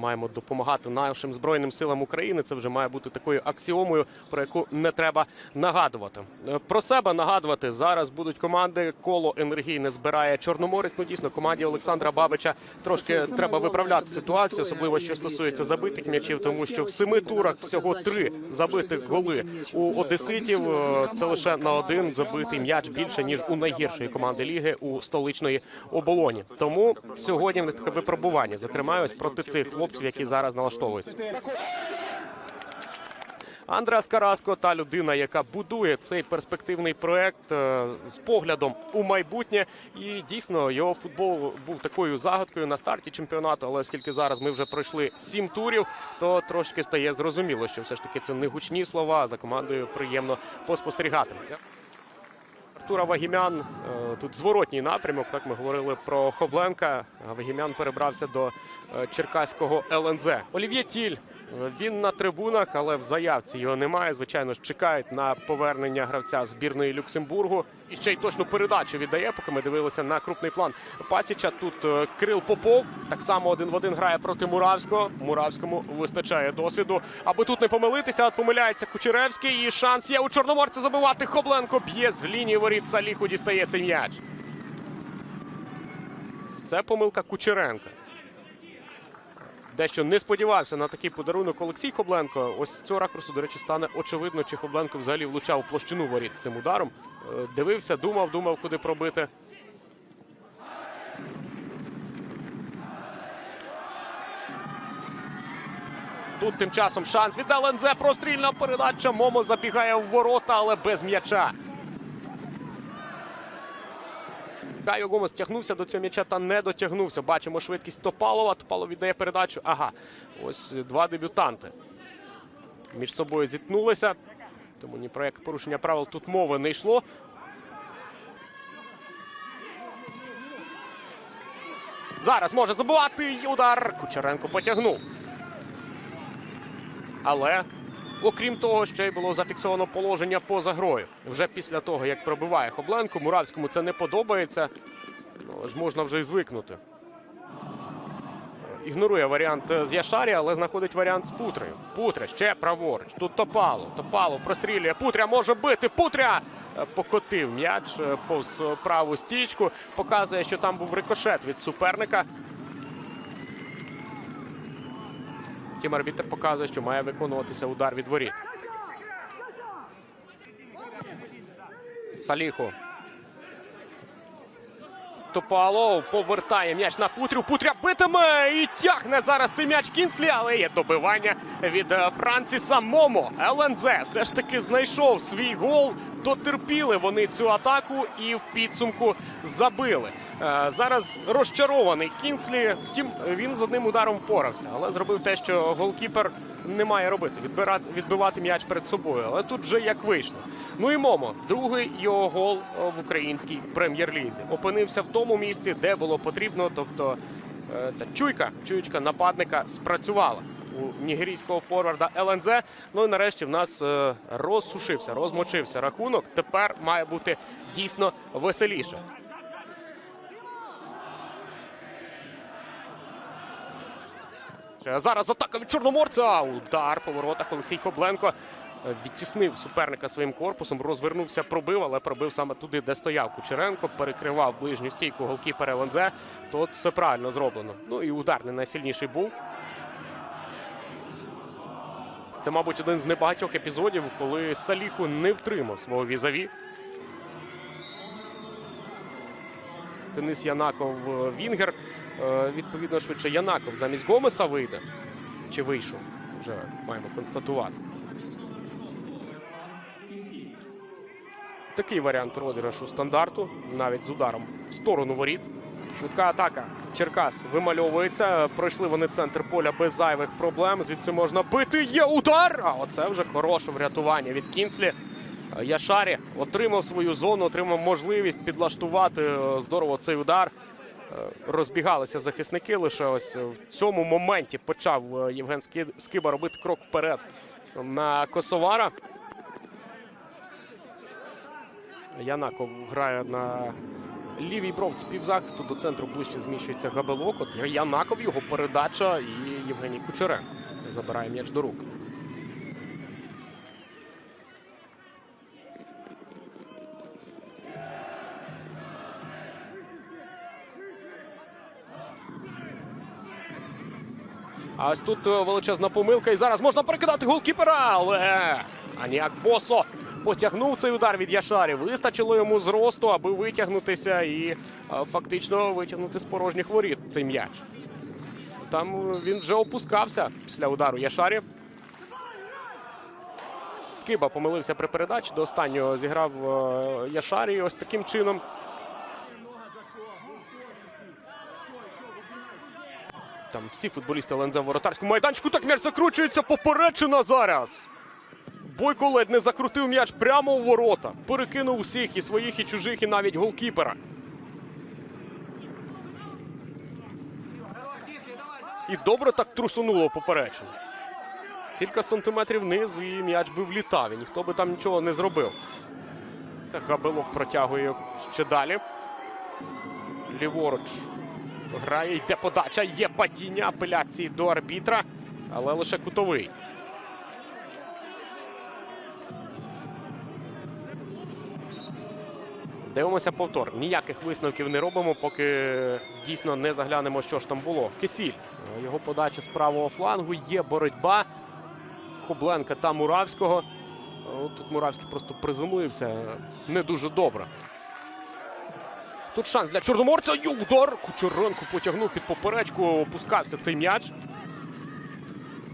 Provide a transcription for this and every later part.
Маємо допомагати нашим збройним силам України. Це вже має бути такою аксіомою, про яку не треба нагадувати. Е, Про себе нагадувати зараз будуть команди. Коло енергійне збирає Чорноморець. Ну дійсно команді Олександра Бабича трошки треба виправляти ситуацію, особливо що стосується забитих м'ячів, тому що в семи турах всього три забитих голи у одеситів. Це лише на один забитий м'яч більше ніж у найгіршої команди ліги у столичної оболоні. Тому сьогодні таке випробування, зокрема, ось проти цих хлопців, які зараз налаштовуються. Андреас Караско та людина, яка будує цей перспективний проект е, з поглядом у майбутнє. І дійсно його футбол був такою загадкою на старті чемпіонату. Але оскільки зараз ми вже пройшли сім турів, то трошки стає зрозуміло, що все ж таки це не гучні слова. За командою приємно поспостерігати. Артура Вагімян е, тут зворотній напрямок. Так ми говорили про Хобленка. Вагімян перебрався до е, черкаського ЛНЗ. Олів'є Тіль. Він на трибунах, але в заявці його немає. Звичайно ж, чекають на повернення гравця збірної Люксембургу. І ще й точну передачу віддає, поки ми дивилися на крупний план Пасіча. Тут е, Кирил Попов так само один в один грає проти Муравського. Муравському вистачає досвіду, аби тут не помилитися. От помиляється Кучеревський. І шанс є у Чорноморця забивати. Хобленко б'є з лінії воріт. Саліху дістає цей м'яч. Це помилка Кучеренка. Дещо не сподівався на такий подарунок Олексій Хобленко. Ось цього ракурсу, до речі, стане очевидно, чи Хобленко взагалі влучав площину воріт з цим ударом. Е, Дивився, думав, думав, куди пробити. Тут тим часом шанс від ЛНЗ. Прострільна передача. Момо забігає в ворота, але без м'яча. Кайо Гомес тягнувся до цього м'яча та не дотягнувся. Бачимо швидкість Топалова. Топалов віддає передачу. Ага, ось два дебютанти. Між собою зіткнулися. Тому ні про яке порушення правил тут мови не йшло. Зараз може забувати удар. Кучеренко потягнув. Але, окрім того, ще й було зафіксовано положення поза грою. Вже після того, як пробиває Хобленко, Муравському це не подобається. Ну, ж можна вже й звикнути. Ігнорує варіант з Яшарі, але знаходить варіант з Путрею. Путря ще праворуч. Тут Топало. Топало прострілює. Путря може бити. Путря покотив м'яч е, повз праву стічку. Показує, що там був рикошет від суперника. Втім, арбітр показує, що має виконуватися удар від воріт. Саліху. Топало повертає м'яч на Путрю. Путря битиме і тягне зараз цей м'яч Кінслі, але є добивання від е, Франсіса Момо. ЛНЗ все ж таки знайшов свій гол. Дотерпіли вони цю атаку і в підсумку забили. Е, Зараз розчарований Кінслі. Втім, він з одним ударом впорався, але зробив те, що голкіпер не має робити. Відбирати, відбивати м'яч перед собою. Але тут вже як вийшло. Ну і Момо, другий його гол е, в українській прем'єр-лізі. Опинився в тому місці, де було потрібно. Тобто е, ця чуйка, чуйка нападника спрацювала у нігерійського форварда ЛНЗ. Ну і нарешті в нас розсушився, розмочився рахунок. Тепер має бути дійсно веселіше. Зараз атака від Чорноморця. Удар по воротах Олексій Хобленко відтіснив суперника своїм корпусом, розвернувся, пробив, але пробив саме туди, де стояв Кучеренко, перекривав ближню стійку голкіпер ЛНЗ. Тут все правильно зроблено. Ну і удар не найсильніший був. Це, мабуть, один з небагатьох епізодів, коли Саліху не втримав свого візаві. Денис Янаков е, Вінгер. Е, Відповідно, швидше Янаков замість Гомеса вийде. Чи вийшов? Вже маємо констатувати. Такий варіант розіграшу стандарту, навіть з ударом в сторону воріт. Швидка атака. Черкас вимальовується. Пройшли вони центр поля без зайвих проблем. Звідси можна бити. Є удар! А оце вже хороше врятування від Кінслі. Е, Яшарі отримав свою зону, отримав можливість підлаштувати е, здорово цей удар. Е, Розбігалися захисники. Лише ось в цьому моменті почав Євген Скиба робити крок вперед на Косовара. Янаков грає на лівій бровці півзахисту до центру ближче зміщується Габелок. От Янаков, його передача і Євгеній Кучеренко забирає м'яч до рук. А ось тут е, величезна помилка. І зараз можна перекидати голкіпера, але Аніак Босо потягнув цей удар від Яшарі. Вистачило йому зросту, аби витягнутися і е, фактично витягнути з порожніх воріт цей м'яч. Там е, він вже опускався після удару Яшарі. Скиба помилився при передачі. До останнього зіграв е, Яшарі. Ось таким чином. Там всі футболісти ЛНЗ в воротарському майданчику. Так м'яч закручується поперечина зараз. Бойко ледь не закрутив м'яч прямо у ворота. Перекинув усіх і своїх, і чужих, і навіть голкіпера. І добре так трусунуло поперечину. Кілька сантиметрів вниз, і м'яч би влітав. І ніхто би там нічого не зробив. Це Габелок протягує ще далі. Ліворуч грає, йде подача, є падіння апеляції до арбітра, але лише кутовий. Дивимося повтор. Ніяких висновків не робимо, поки дійсно не заглянемо, що ж там було. Кисіль. Його подача з правого флангу. Є боротьба. Хобленка та Муравського. Тут Муравський просто приземлився не дуже добре. Тут шанс для Чорноморця. Й удар. Кучеренко потягнув під поперечку. Опускався цей м'яч.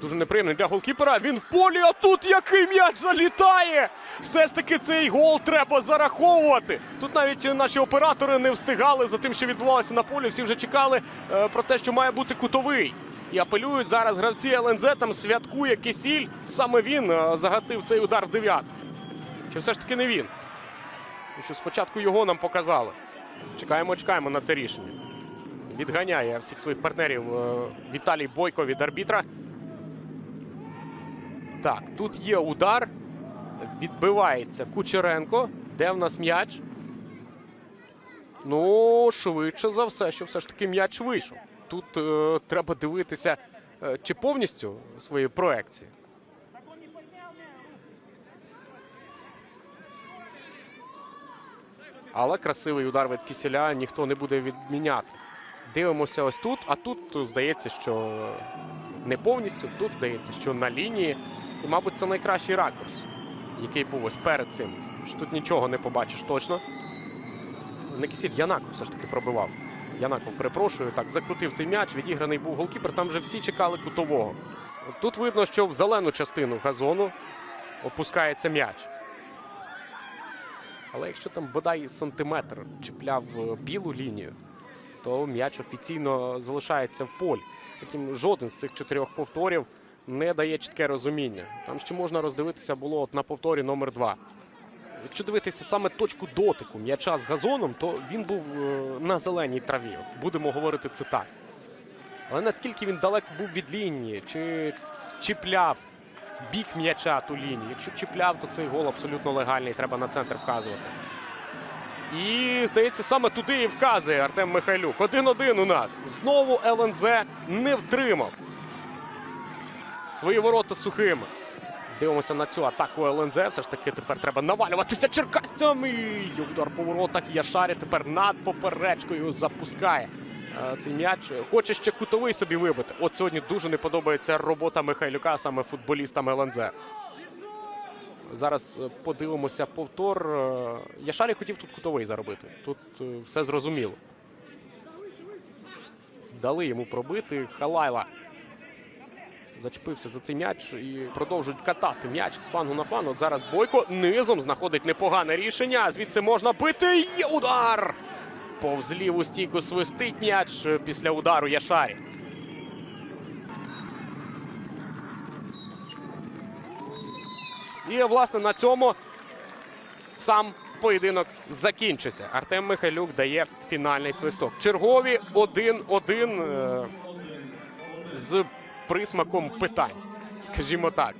Дуже неприємний для голкіпера. Він в полі, а тут який м'яч залітає! Все ж таки цей гол треба зараховувати. Тут навіть наші оператори не встигали за тим, що відбувалося на полі. Всі вже чекали е, про те, що має бути кутовий. І апелюють зараз гравці ЛНЗ. Там святкує Кисіль. Саме він е, загатив цей удар в дев'ятку. Чи все ж таки не він? Що спочатку його нам показали. Чекаємо, чекаємо на це рішення. Відганяє всіх своїх партнерів е, Віталій Бойко від арбітра. Так, тут є удар. Відбивається Кучеренко. Де в нас м'яч? Ну, швидше за все, що все ж таки м'яч вийшов. Тут е, треба дивитися е, чи повністю свої проекції. Але красивий удар від Кісіля ніхто не буде відміняти. Дивимося ось тут, а тут здається, що не повністю. Тут здається, що на лінії. І, мабуть, це найкращий ракурс, який був ось перед цим. Тут нічого не побачиш точно. Не Кісіль, Янаков все ж таки пробивав. Янаков, перепрошую, так, закрутив цей м'яч, відіграний був голкіпер. Там вже всі чекали кутового. Тут видно, що в зелену частину газону опускається м'яч. Але якщо там бодай сантиметр чіпляв е, білу лінію, то м'яч офіційно залишається в полі. Втім, жоден з цих чотирьох повторів не дає чітке розуміння. Там ще можна роздивитися було от на повторі номер 2 Якщо дивитися саме точку дотику м'яча з газоном, то він був е, на зеленій траві. Будемо говорити це так. Але наскільки він далеко був від лінії, чи чіпляв бік м'яча ту лінію. Якщо чіпляв, то цей гол абсолютно легальний. Треба на центр вказувати. І, здається, саме туди і вказує Артем Михайлюк. 1-1 у нас. Знову ЛНЗ не втримав. Свої ворота сухими. Дивимося на цю атаку ЛНЗ. Все ж таки тепер треба навалюватися черкасцями. Удар по воротах. Яшарі тепер над поперечкою запускає. Цей м'яч хоче ще кутовий собі вибити. От сьогодні дуже не подобається робота Михайлюка саме футболістам ЛНЗ. Зараз е, подивимося повтор. Е, Яшарі хотів тут кутовий заробити. Тут е, все зрозуміло. Дали йому пробити. Халайла зачепився за цей м'яч і продовжують катати м'яч з флангу на фланг. От зараз Бойко низом знаходить непогане рішення. Звідси можна бити. Є удар! Повз ліву стійку свистить м'яч е, після удару Яшарі. І, власне, на цьому сам поєдинок закінчиться. Артем Михайлюк дає фінальний свисток. Чергові 1-1 е, з присмаком питань, скажімо так.